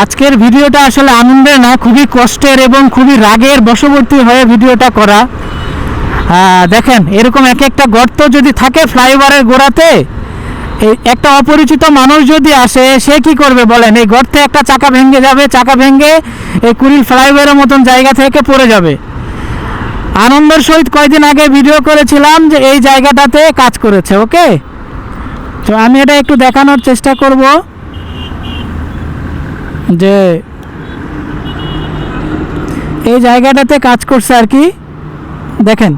আজকের ভিডিওটা আসলে আনন্দের না, খুবই কষ্টের এবং খুবই রাগের বশবর্তী হয়ে ভিডিওটা করা। দেখেন, এরকম এক একটা গর্ত যদি থাকে ফ্লাইওভারের গোড়াতে একটা অপরিচিত মানুষ যদি আসে, সে কি করবে বলেন? এই গর্তে একটা চাকা ভেঙে যাবে, চাকা ভেঙে এই কুড়িল ফ্লাইওভারের মতন জায়গা থেকে পড়ে যাবে। আনন্দের সহিত কয়দিন আগে ভিডিও করেছিলাম যে এই জায়গাটাতে কাজ করেছে, ওকে? তো আমি এটা একটু দেখানোর চেষ্টা করব। যে এই জায়গাটাতে কাজ করছে আর কি। দেখেন।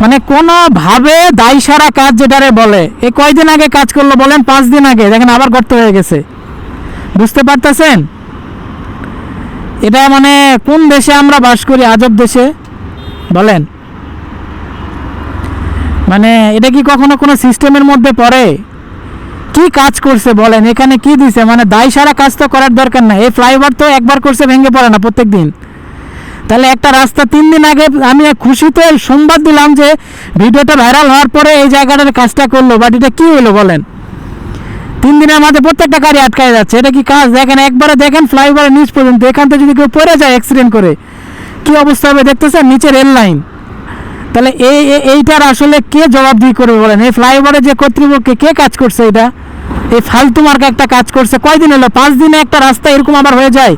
মানে কোনোভাবে দায় সারা কাজ যেটারে বলে এই কয়দিন আগে কাজ করল বলেন, পাঁচ দিন আগে, দেখেন আবার গর্ত হয়ে গেছে। বুঝতে পারতেছেন? এটা মানে কোন দেশে আমরা বাস করি? আজব দেশে। বলেন। মানে এটা কি কখনো কোনো সিস্টেমের মধ্যে পড়ে? কি কাজ করছে বলেন? এখানে কি দিছে? মানে দায় সারা কাজ তো করার দরকার নাই। এই ফ্লাইওভার তো একবার করছে, ভেঙে পড়ে না প্রত্যেক দিন তাহলে একটা রাস্তা তিন দিন আগে আমি খুশিতে সংবাদ দিলাম যে ভিডিওটা ভাইরাল হওয়ার পরে এই জায়গাটার কাজটা করল বাট এটা কি হলো বলেন? তিন দিনের মাঝে প্রত্যেকটা গাড়ি আটকায় যাচ্ছে। এটা কি কাজ? দেখেন, একবারে দেখেন ফ্লাইওভারের নিচ পর্যন্ত। এখান থেকে যদি কেউ পড়ে যায় অ্যাক্সিডেন্ট করে, কি অবস্থা হবে দেখতেছেন? নিচে রেল লাইন তাহলে এই, এই- এইটার আসলে কে জবাবদিহি করবে বলেন? এই ফ্লাইওভারে যে কর্তৃপক্ষে কে কাজ করছে এটা? এই ফালতু মার্কা একটা কাজ করছে। কয়দিন হলো? পাঁচ দিনে একটা রাস্তা এরকম আবার হয়ে যায়।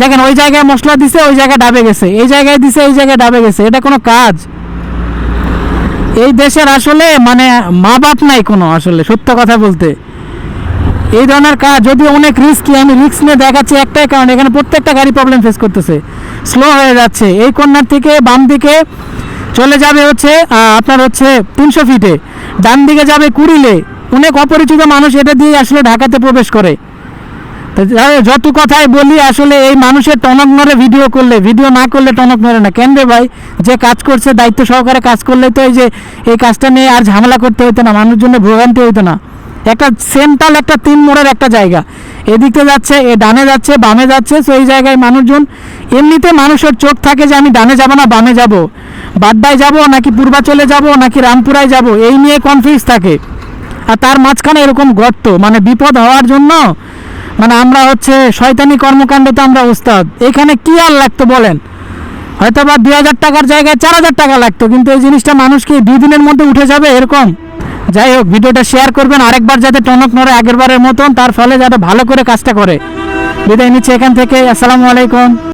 দেখেন, ওই জায়গায় মশলা দিছে, ওই জায়গায় ডাবে গেছে। এই জায়গায় দিছে, এই জায়গায় ডাবে গেছে। এটা কোনো কাজ। এই দেশের আসলে মানে মা বাপ নাই কোনো আসলে, সত্য কথা বলতে। এই ধরনের কাজ, যদি অনেক রিস্কি আমি রিস্ক নিয়ে দেখাচ্ছি একটাই কারণ, এখানে প্রত্যেকটা গাড়ি প্রবলেম ফেস করতেছে। স্লো হয়ে যাচ্ছে। এই কর্নার থেকে বাম দিকে চলে যাবে হচ্ছে আপনার হচ্ছে তিনশো ফিটে ডান দিকে যাবে কুড়িলে। অনেক অপরিচিত মানুষ এটা দিয়ে আসলে ঢাকাতে প্রবেশ করে। যত কথাই বলি, আসলে এই মানুষের টনক নড়ে ভিডিও করলে ভিডিও না করলে টনক নড়ে না। কেন রে ভাই? যে কাজ করছে, দায়িত্ব সহকারে কাজ করলে তো এই যে এই কাজটা নিয়ে আর ঝামেলা করতে হতো না মানুষের জন্য ভোগান্তি হতো না। একটা সেন্ট্রাল একটা তিন মোড়ের একটা জায়গা। এদিকে যাচ্ছে, এ ডানে যাচ্ছে, বামে যাচ্ছে, তো জায়গায় মানুষজন, এমনিতে মানুষের চোখ থাকে যে আমি ডানে যাব না, বামে যাব। বাড্ডায় যাব, নাকি পূর্বাচলে যাব, নাকি রামপুরায় যাব, এই নিয়ে কনফিউজ থাকে। আর তার মাঝখানে এরকম গর্ত মানে বিপদ হওয়ার জন্য মানে আমরা হচ্ছে শয়তানি কর্মকাণ্ডে তো আমরা উস্তাদ। এখানে কি আর লাগতো বলেন? হয়তো বা দুই হাজার টাকার জায়গায় চার হাজার টাকা লাগতো, কিন্তু এই জিনিসটা মানুষ কি দুই দিনের মধ্যে উঠে যাবে এরকম? যাই হোক, ভিডিওটা শেয়ার করবেন, আরেকবার যাতে টনক নড়ে আগের বারের মতন, তার ফলে যাতে ভালো করে কাজটা করে। বিদায় নিচ্ছে এখান থেকে, আসসালামু আলাইকুম।